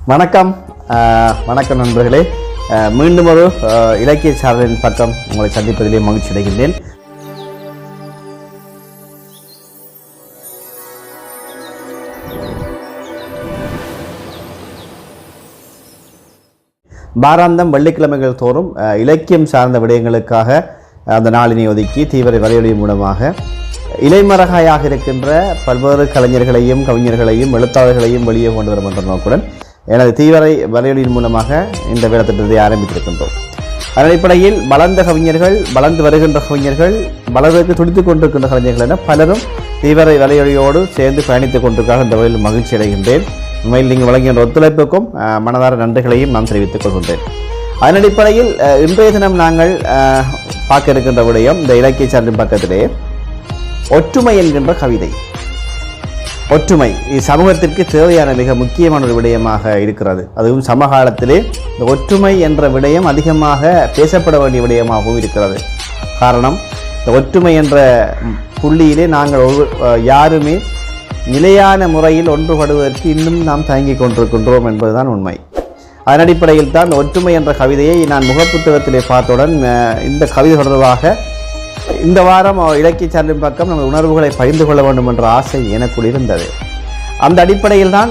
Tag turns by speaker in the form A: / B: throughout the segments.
A: வணக்கம். வணக்கம் நண்பர்களே. மீண்டும் ஒரு அஹ், இலக்கிய சாரலின் பக்கம் உங்களை சந்திப்பதிலே மகிழ்ச்சி அடைகின்றேன். வாராந்தம் வெள்ளிக்கிழமைகள் தோறும் இலக்கியம் சார்ந்த விடயங்களுக்காக அந்த நாளினை ஒதுக்கி தீவிர வரையொலி மூலமாக இலைமரகாயாக இருக்கின்ற பல்வேறு கலைஞர்களையும் கவிஞர்களையும் எழுத்தாளர்களையும் வெளியே கொண்டு வரும் என்ற நோக்குடன் எனது தீவிர வலையொலியின் மூலமாக இந்த வேலைத்திட்டத்தை ஆரம்பித்திருக்கின்றோம். அதன் அடிப்படையில் வளர்ந்த கவிஞர்கள் வளர்ந்து வருகின்ற கவிஞர்கள் வளர்வதற்கு துடித்துக் கொண்டிருக்கின்ற கலைஞர்கள் என பலரும் தீவிர வலையொலியோடு சேர்ந்து பயணித்துக் கொண்டிருக்காக இந்த வகையில் மகிழ்ச்சி அடைகின்றேன். உண்மையில் நீங்கள் வழங்குகின்ற ஒத்துழைப்புக்கும் மனதார நன்றிகளையும் நான் தெரிவித்துக் கொள்கின்றேன். அதன் அடிப்படையில் அஹ், இன்றைய தினம் நாங்கள் அஹ், பார்க்க இருக்கின்ற விடயம் இந்த இலக்கிய சார்பின் பக்கத்திலே ஒற்றுமை என்கின்ற கவிதை. ஒற்றுமை இது சமூகத்திற்கு தேவையான மிக முக்கியமான ஒரு விடயமாக இருக்கிறது. அதுவும் சமகாலத்திலே இந்த ஒற்றுமை என்ற விடயம் அதிகமாக பேசப்பட வேண்டிய விடயமாகவும் இருக்கிறது. காரணம் இந்த ஒற்றுமை என்ற புள்ளியிலே நாங்கள் ஒரு யாருமே நிலையான முறையில் ஒன்றுபடுவதற்கு இன்னும் நாம் தயங்கிக் கொண்டிருக்கின்றோம் என்பதுதான் உண்மை. அதன் அடிப்படையில் தான் ஒற்றுமை என்ற கவிதையை நான் முகப்புத்தகத்திலே பார்த்தவுடன் இந்த கவிதை தொடர்பாக இந்த வாரம் இலக்கிய சார்பின் பக்கம் நமது உணர்வுகளை பகிர்ந்து கொள்ள வேண்டும் என்ற ஆசை எனக்குள் இருந்தது. அந்த அடிப்படையில் தான்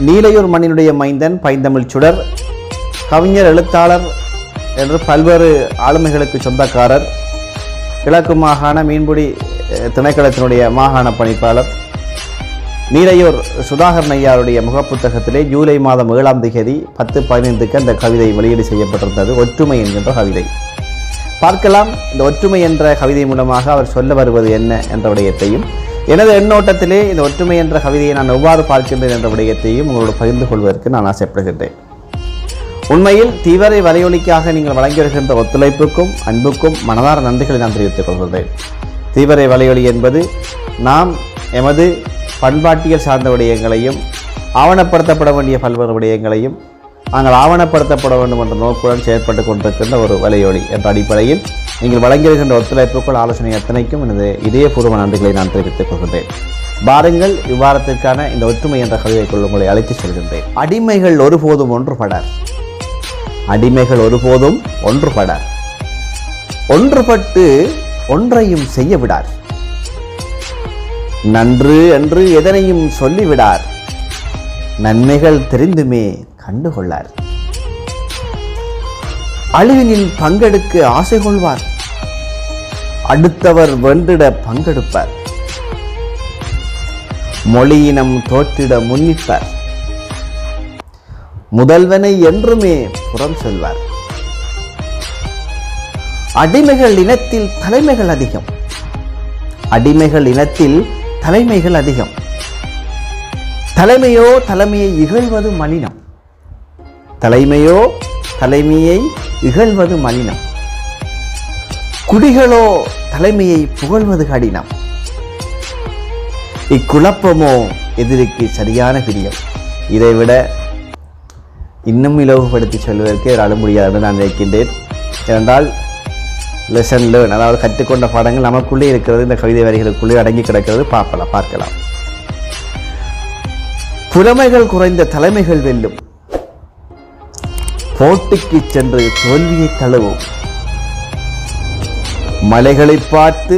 A: நீலையூர் மண்ணினுடைய மைந்தன் பைந்தமிழ் சுடர் கவிஞர் எழுத்தாளர் என்று பல்வேறு ஆளுமைகளுக்கு சொந்தக்காரர் கிழக்கு மாகாண மீன்பிடி அஹ், திணைக்களத்தினுடைய மாகாண பணிப்பாளர் நீலையூர் சுதாகர் ஐயாருடைய முகப்புத்தகத்திலே ஜூலை மாதம் ஏழாம் தேதி பத்து பதினைந்துக்கு அந்த கவிதை வெளியீடு செய்யப்பட்டிருந்தது ஒற்றுமை என்கின்ற கவிதை. பார்க்கலாம். இந்த ஒற்றுமை என்ற கவிதை மூலமாக அவர் சொல்ல வருவது என்ன என்ற விடயத்தையும் எனது எண்ணோட்டத்திலே இந்த ஒற்றுமை என்ற கவிதையை நான் எவ்வாறு பார்க்கின்றேன் என்ற விடயத்தையும் உங்களோடு பகிர்ந்து கொள்வதற்கு நான் ஆசைப்படுகின்றேன். உண்மையில் தீவிர வலையொலிக்காக நீங்கள் வழங்கி வருகின்ற ஒத்துழைப்புக்கும் அன்புக்கும் மனதார நன்றிகளை நான் தெரிவித்துக் கொள்கின்றேன். தீவிர வலையொலி என்பது நாம் எமது பண்பாட்டியல் சார்ந்த விடயங்களையும் ஆவணப்படுத்தப்பட வேண்டிய பல்வேறு விடயங்களையும் நாங்கள் ஆவணப்படுத்தப்பட வேண்டும் என்ற நோக்குடன் செயற்பட்டு கொண்டிருக்கின்ற ஒரு வலையொலி என்ற அடிப்படையில் நீங்கள் வழங்கியிருக்கின்ற ஒத்துழைப்புக்குள் ஆலோசனை அத்தனைக்கும் எனது இதயபூர்வ நன்றிகளை நான் தெரிவித்துக் கொள்கின்றேன். பாருங்கள் இவ்வாரத்திற்கான இந்த ஒற்றுமை என்ற கவிதைக்குள் உங்களை அழைத்து செல்கின்றேன். அடிமைகள் ஒருபோதும் ஒன்றுபடர் அடிமைகள் ஒருபோதும் ஒன்றுபடர் ஒன்றுபட்டு ஒன்றையும் செய்ய விடார். நன்று என்று எதனையும் சொல்லிவிடார். நன்மைகள் தெரிந்துமே கண்டுகொள்ளார். அழிவினில் பங்கெடுக்க ஆசை கொள்வார். அடுத்தவர் வென்றிட பங்கெடுப்பார். மொழியினம் தோற்றிட முன்னிப்பார். முதல்வனை என்றுமே புறம் சொல்வார். அடிமைகள் இனத்தில் தலைமைகள் அதிகம். அடிமைகள் இனத்தில் தலைமைகள் அதிகம். தலைமையோ தலைமையை இகழ்வது மலினம். தலைமையோ தலைமையை இகழ்வது மலினம். குடிகளோ தலைமையை புகழ்வது கடினம். இக்குழப்பமோ எதிரிக்கு சரியான பிரியம் இதைவிட இன்னும் இலவுபடுத்தி சொல்வதற்கு என்னால் முடியாது என்று நான் நினைக்கின்றேன். ஏனென்றால் லெசன் லேர்ன் அதாவது கற்றுக்கொண்ட பாடங்கள் நமக்குள்ளே இருக்கிறது இந்த கவிதை வரிகளுக்குள்ளே அடங்கி கிடக்கிறது. பார்க்கலாம் பார்க்கலாம். புலமைகள் குறைந்த தலைமைகள் வெல்லும். போட்டிக்கு சென்று தோல்வியை தழுவும். மலைகளை பார்த்து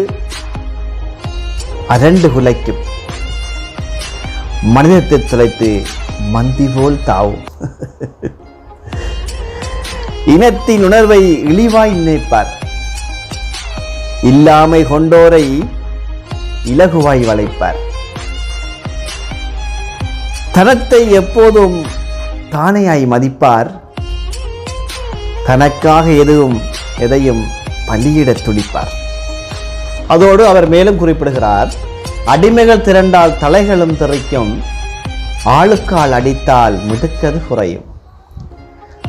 A: அரண்டு குலைக்கும். மனிதத்தை துளைத்து மந்தி போல் தாவும். இனத்தின் உணர்வை இழிவாய் நினைப்பார். இல்லாமை கொண்டோரை இலகுவாய் வளைப்பார். தனத்தை எப்போதும் தானையாய் மதிப்பார். தனக்காக எதுவும் எதையும் பலியிட துடிப்பார். அதோடு அவர் மேலும் குறிப்பிடுகிறார் அடிமைகள் திரண்டால் தலைகளும் திரைக்கும் ஆளுக்கால் அடித்தால் மிடுக்கது குறையும்.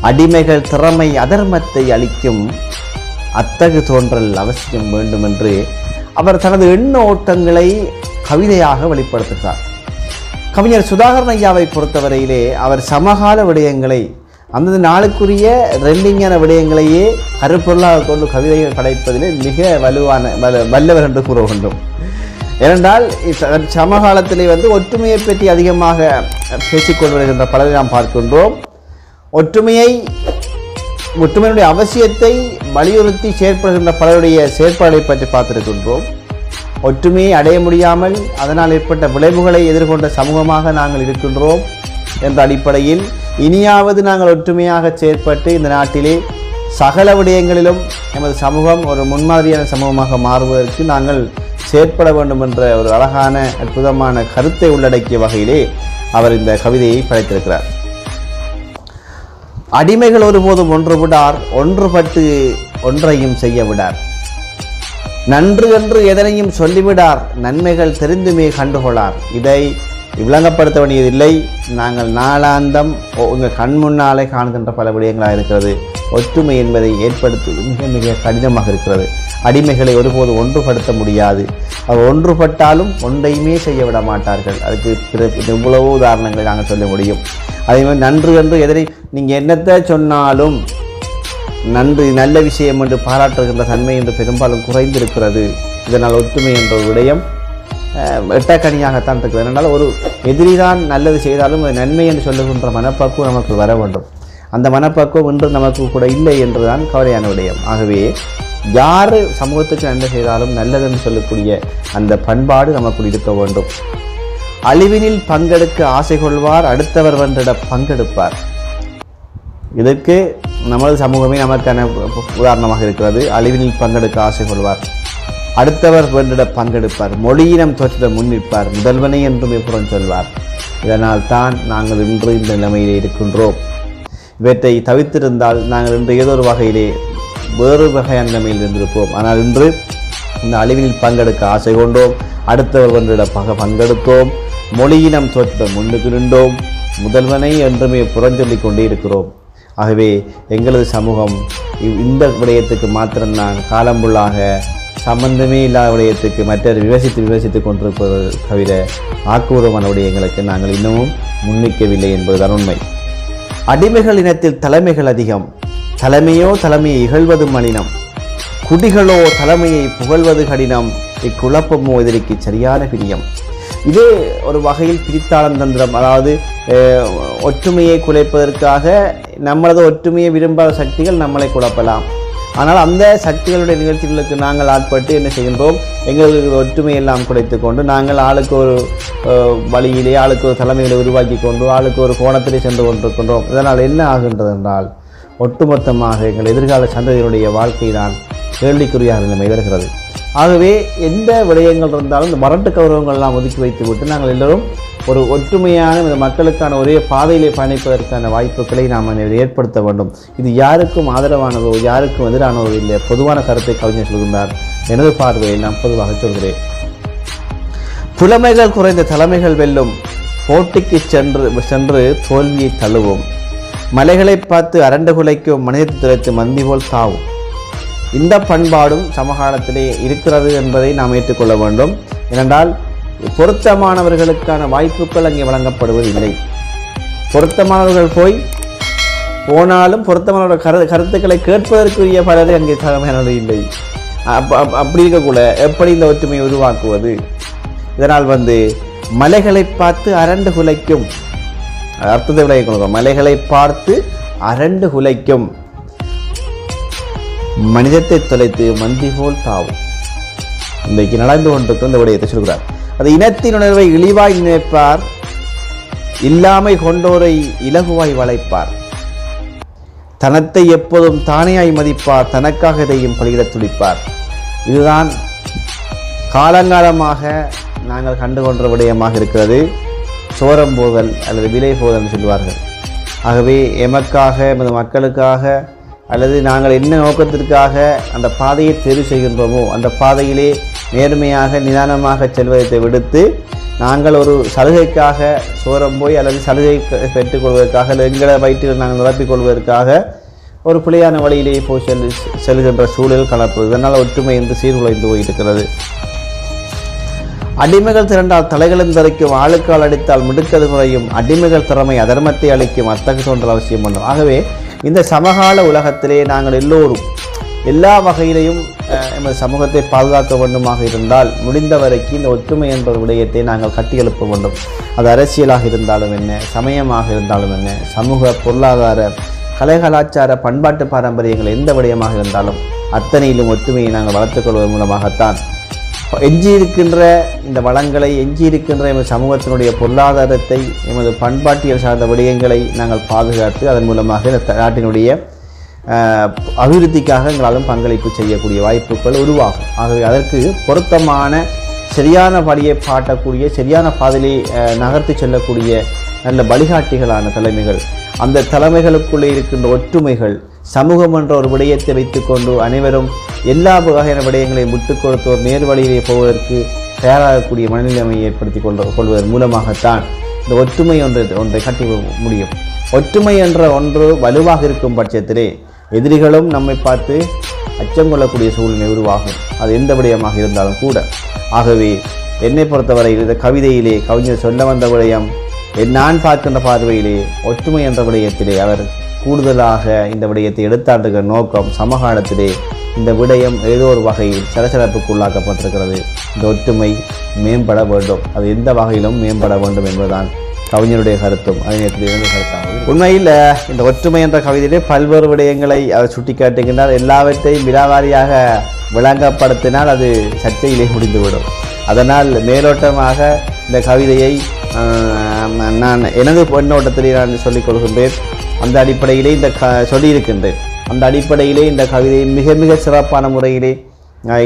A: அடிமைகள் திறமை அதர்மத்தை அளிக்கும் அத்தகு தோன்றல் அவசியம் வேண்டும் என்று அவர் தனது எண்ண ஓட்டங்களை கவிதையாக வெளிப்படுத்துகிறார். கவிஞர் சுதாகரன் ஐயாவை பொறுத்தவரையிலே அவர் சமகால விடயங்களை அந்தந்த நாளுக்குரிய ரெண்டிங்கான விடயங்களையே கருப்பொருளாக கொண்டு கவிதைகள் படைப்பதிலே மிக வலுவான வல வல்லவர் என்று கூற வேண்டும். ஏனென்றால் சமகாலத்திலே வந்து ஒற்றுமையை பற்றி அதிகமாக பேசிக்கொண்டு வருகின்ற பலரை நாம் பார்க்கின்றோம். ஒற்றுமையை ஒற்றுமையினுடைய அவசியத்தை வலியுறுத்தி செயற்படுகின்ற பலருடைய செயற்பாடுகளை பற்றி பார்த்திருக்கின்றோம். ஒற்றுமையை அடைய முடியாமல் அதனால் ஏற்பட்ட விளைவுகளை எதிர்கொண்ட சமூகமாக நாங்கள் இருக்கின்றோம் என்ற அடிப்படையில் இனியாவது நாங்கள் ஒற்றுமையாக செயற்பட்டு இந்த நாட்டிலே சகல விடயங்களிலும் எமது சமூகம் ஒரு முன்மாதிரியான சமூகமாக மாறுவதற்கு நாங்கள் செயற்பட வேண்டும் என்ற ஒரு அழகான அற்புதமான கருத்தை உள்ளடக்கிய வகையிலே அவர் இந்த கவிதையை படைத்திருக்கிறார். அடிமைகள் ஒருபோதும் ஒன்று விடார் ஒன்றுபட்டு ஒன்றையும் செய்ய விடார். நன்று என்று எதனையும் சொல்லிவிடார் நன்மைகள் தெரிந்துமே கண்டுகொள்ளார் இதை விளங்கப்படுத்த வேண்டியதில்லை நாங்கள் நாளாந்தம் உங்கள் கண் முன்னாலே காண்கின்ற பல விடயங்களாக இருக்கிறது. ஒற்றுமை என்பதை ஏற்படுத்துவது மிக மிக கடினமாக இருக்கிறது. அடிமைகளை ஒருபோது ஒன்றுபடுத்த முடியாது. அவர் ஒன்றுபட்டாலும் ஒன்றையுமே செய்ய விட மாட்டார்கள். அதுக்கு பிற எவ்வளவோ உதாரணங்களை நாங்கள் சொல்ல முடியும். அதே மாதிரி நன்று என்று எதனை நீங்கள் என்னத்தை சொன்னாலும் நன்று நல்ல விஷயம் என்று பாராட்டுகின்ற தன்மை என்று பெரும்பாலும் குறைந்திருக்கிறது. இதனால் ஒற்றுமை என்ற ஒரு விடயம் அஹ், எட்டக்கனியாகத்தான் இருக்கிறது. அதனால் ஒரு எதிரிதான் நல்லது செய்தாலும் அது நன்மை என்று சொல்லுகின்ற மனப்பக்குவம் நமக்கு வர வேண்டும். அந்த மனப்பக்குவம் இன்று நமக்கு கூட இல்லை என்றுதான் கவலையான விடயம். ஆகவே யார் சமூகத்துக்கு நன்மை செய்தாலும் நல்லதென்று சொல்லக்கூடிய அந்த பண்பாடு நமக்குள் இருக்க வேண்டும். அழிவினில் பங்கெடுக்க ஆசை கொள்வார் அடுத்தவர் வென்றிட பங்கெடுப்பார். இதற்கு நமது சமூகமே நமக்கான உதாரணமாக இருக்கிறது. அழிவினில் பங்கெடுக்க ஆசை கொள்வார். அடுத்தவர் வென்றிட பங்கெடுப்பார். மொழியினம் தோற்றிட முன்னிற்பார். முதல்வனை என்றும் எப்புறம் சொல்வார். இதனால் தான் நாங்கள் இன்று இந்த நிலைமையிலே இருக்கின்றோம். இவற்றை தவிர்த்திருந்தால் நாங்கள் இன்று ஏதோ ஒரு வகையிலே வேறு வகையான நிலைமையில் இருந்திருப்போம். ஆனால் இன்று இந்த அழிவில் பங்கெடுக்க ஆசை கொண்டோம். அடுத்தவர் வென்றிட பக பங்கெடுத்தோம். மொழியினம் தோற்றிட முன்னுக்கு நின்றோம். முதல்வனை என்றுமே புறஞ்சொல்லிக் கொண்டே இருக்கிறோம். ஆகவே எங்களது சமூகம் இந்த விடயத்துக்கு மாத்திரம்தான் காலம்புள்ளாக சம்பந்தமே இல்லாத விடயத்துக்கு மற்ற விவசித்து விவசித்து கொண்டிருப்பது தவிர ஆக்கூரமான விடயங்களுக்கு நாங்கள் இன்னமும் முன்னிக்கவில்லை என்பதுதான் உண்மை. அடிமைகள் இனத்தில் தலைமைகள் அதிகம். தலைமையோ தலைமையை இகழ்வது மலினம். குடிகளோ தலைமையை புகழ்வது கடினம். இக்குழப்பமோ எதிரிக்கு சரியான பிரியம். இது ஒரு வகையில் பிரித்தாளம் தந்திரம் அதாவது அஹ், ஒற்றுமையை குலைப்பதற்காக நம்மளது ஒற்றுமையை விரும்பாத சக்திகள் நம்மளை குழப்பலாம். ஆனால் அந்த சக்திகளுடைய நிகழ்ச்சிகளுக்கு நாங்கள் ஆட்பட்டு என்ன செய்கின்றோம் எங்களுக்கு ஒற்றுமையெல்லாம் குறைத்து கொண்டு நாங்கள் ஆளுக்கு ஒரு வழியிலே ஆளுக்கு ஒரு தலைமைகளை உருவாக்கி கொண்டு ஆளுக்கு ஒரு கோணத்திலே சென்று கொண்டிருக்கின்றோம். இதனால் என்ன ஆகின்றது என்றால் ஒட்டுமொத்தமாக எங்கள் எதிர்கால சந்ததியினுடைய வாழ்க்கை தான் கேள்விக்குறியாக நிலைமை வருகிறது. ஆகவே எந்த விடயங்கள் இருந்தாலும் இந்த மரட்டு கௌரவங்கள் எல்லாம் ஒதுக்கி வைத்துவிட்டு நாங்கள் எல்லோரும் ஒரு ஒற்றுமையான இந்த மக்களுக்கான ஒரே பாதையிலே பயணிப்பதற்கான வாய்ப்புகளை நாம் ஏற்படுத்த வேண்டும். இது யாருக்கும் ஆதரவானதோ யாருக்கும் எதிரானதோ இல்லை பொதுவான கருத்தை கவிஞர் சொல்கின்றார். எனது பார்வையை நான் பொதுவாக சொல்கிறேன். புலமைகள் குறைந்த தலைமைகள் வெல்லும். போட்டிக்கு சென்று சென்று தோல்வியை தழுவும். மலைகளை பார்த்து அரண்டு குலைக்கும் மனிதத்தை துளைத்து மந்தி போல் தாவும் இந்த பண்பாடும் சமகாலத்திலே இருக்கிறது என்பதை நாம் ஏற்றுக்கொள்ள வேண்டும். ஏனென்றால் பொருத்தமானவர்களுக்கான வாய்ப்புகள் அங்கே வழங்கப்படுவதில்லை பொருத்தமானவர்கள் போய் போனாலும் பொருத்தமானவர்கள் கரு கருத்துக்களை கேட்பதற்குரிய பலரை அங்கே தலைமையானது இல்லை. அப்படி இருக்கக்கூட எப்படி இந்த ஒற்றுமையை உருவாக்குவது? இதனால் வந்து மலைகளை பார்த்து அரண்டு குலைக்கும். அர்த்தத்தை விளைய கொடுக்கும் மலைகளை பார்த்து அரண்டு குலைக்கும். மனிதத்தை தொலைத்து மந்தி போல் தாவும். இன்றைக்கு நடந்து கொண்டிருக்கும் இந்த விடயத்தை சொல்கிறார். அது இனத்தின் உணர்வை இழிவாய் நினைப்பார் இல்லாமை கொண்டோரை இலகுவாய் வளைப்பார். தனத்தை எப்போதும் தானேயாய் மதிப்பார் தனக்காக இதையும் பலியிட துடிப்பார். இதுதான் காலங்காலமாக நாங்கள் கண்டுகொண்ட விடயமாக இருக்கிறது. சோரம் போதல் அல்லது விலை போதல் சொல்வார்கள். ஆகவே எமக்காக எமது மக்களுக்காக அல்லது நாங்கள் என்ன நோக்கத்திற்காக அந்த பாதையை தேர்வு செய்கின்றோமோ அந்த பாதையிலே நேர்மையாக நிதானமாக செல்வதை விடுத்து நாங்கள் ஒரு சலுகைக்காக சோரம் போய் அல்லது சலுகை க- பெற்றுக்கொள்வதற்காக அல்லது எங்களை வயிற்றில் நாங்கள் நிரப்பிக் கொள்வதற்காக ஒரு பிழையான வழியிலேயே போய் செல் செல்கின்ற சூழல் கலப்பது இதனால் ஒற்றுமை என்று சீர்குலைந்து போயிருக்கிறது. அடிமைகள் திரண்டால் தலைகளும் தரைக்கும் ஆளுக்கால் அடித்தால் மிடுக்கது குறையும். அடிமைகள் திறமை அதர்மத்தை அளிக்கும். அத்தகு தோன்றல் அவசியம் ஒன்று. ஆகவே இந்த சமகால உலகத்திலே நாங்கள் எல்லோரும் எல்லா வகையிலையும் எமது சமூகத்தை பாதுகாக்க வேண்டுமாக இருந்தால் முடிந்த வரைக்கும் இந்த ஒற்றுமை என்ற விடயத்தை நாங்கள் கட்டியெழுப்ப வேண்டும். அது அரசியலாக இருந்தாலும் என்ன சமயமாக இருந்தாலும் என்ன சமூக பொருளாதார கலை கலாச்சார பண்பாட்டு பாரம்பரியங்கள் எந்த விடயமாக இருந்தாலும் அத்தனையிலும் ஒற்றுமையை நாங்கள் வளர்த்துக்கொள்வதன் மூலமாகத்தான். எஞ்சி இருக்கின்ற இந்த வளங்களை எஞ்சி இருக்கின்ற எமது சமூகத்தினுடைய பொருளாதாரத்தை எமது பண்பாட்டியல் சார்ந்த விடயங்களை நாங்கள் பாதுகாத்து அதன் மூலமாக இந்த த- நாட்டினுடைய அபிவிருத்திக்காக எங்களாலும் பங்களிப்பு செய்யக்கூடிய வாய்ப்புகள் உருவாகும். ஆகவே அதற்கு பொருத்தமான சரியான வழியை பாட்டக்கூடிய சரியான பாதையை ஆஹ், நகர்த்தி செல்லக்கூடிய நல்ல வழிகாட்டிகளான தலைமைகள். அந்த தலைமைகளுக்குள்ளே இருக்கின்ற ஒற்றுமைகள் சமூகம் என்ற ஒரு விடயத்தை வைத்துக்கொண்டு அனைவரும் எல்லா வகையான விடயங்களையும் விட்டு கொடுத்து ஒரு நேர் வழியிலே போவதற்கு தயாராகக்கூடிய மனநிலைமையை ஏற்படுத்தி கொண்டு கொள்வதன் மூலமாகத்தான் இந்த ஒற்றுமை ஒன்று ஒன்றை கட்டி முடியும். ஒற்றுமை என்ற ஒன்று வலுவாக இருக்கும் பட்சத்திலே எதிரிகளும் நம்மை பார்த்து அச்சம் கொள்ளக்கூடிய சூழ்நிலை உருவாகும். அது எந்த விடயமாக இருந்தாலும் கூட. ஆகவே என்னை பொறுத்தவரை இந்த கவிதையிலே கவிஞர் சொல்ல வந்த விடயம் நான் பார்க்கின்ற பார்வையிலே ஒற்றுமை என்ற விடயத்திலே அவர் கூடுதலாக இந்த விடயத்தை எடுத்தாண்டுகிற நோக்கம் சமகாலத்திலே இந்த விடயம் ஏதோ ஒரு வகையில் சலசலப்புக்குள்ளாக்கப்பட்டிருக்கிறது இந்த ஒற்றுமை மேம்பட வேண்டும். அது எந்த வகையிலும் மேம்பட வேண்டும் என்பதுதான் கவிஞருடைய கருத்தும் அதே நேரத்தில் கருத்தாகும் உண்மையில் இந்த ஒற்றுமை என்ற கவிதையிலே பல்வேறு விடயங்களை அவர் சுட்டிக்காட்டுகின்றார். எல்லாவற்றையும் விழாவாரியாக விளங்கப்படுத்தினால் அது சர்ச்சையிலே முடிந்துவிடும். அதனால் மேலோட்டமாக இந்த கவிதையை நான் எனது பெண்ணோட்டத்திலே நான் சொல்லிக் கொள்கின்றேன். அந்த அடிப்படையிலே இந்த க சொல்லியிருக்கின்றேன். அந்த அடிப்படையிலே இந்த கவிதையை மிக மிக சிறப்பான முறையிலே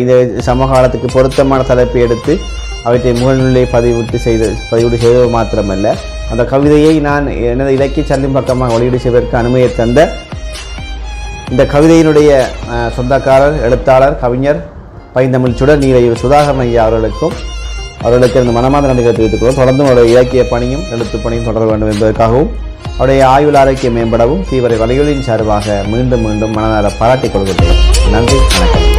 A: இந்த சமகாலத்துக்கு பொருத்தமான தலைப்பை எடுத்து அவற்றை முகநூலை பதிவிட்டு செய்து பதிவிட்டு செய்தது மாத்திரமல்ல. அந்த கவிதையை நான் எனது இலக்கிய சந்தின் பக்கமாக வெளியீடு செய்வதற்கு அனுமதியை தந்த இந்த கவிதையினுடைய சொந்தக்காரர் எழுத்தாளர் கவிஞர் பைந்தமிழ் சுடர் நீரையூர் சுதாகரன் ஐயா அவர்களுக்கும் அவர்களுக்கு இந்த மனமார்ந்த நன்றிகளை தெரிவித்துக் கொள்வோம் தொடர்ந்து அவருடைய இலக்கிய பணியும் எழுத்து பணியும் தொடர வேண்டும் என்பதற்காகவும் அவருடைய ஆயுள் ஆரோக்கியம் மேம்படவும் தீவிர வலையொலியின் சார்பாக மீண்டும் மீண்டும் மனதார பாராட்டிக் கொள்கின்றேன். நன்றி வணக்கம்.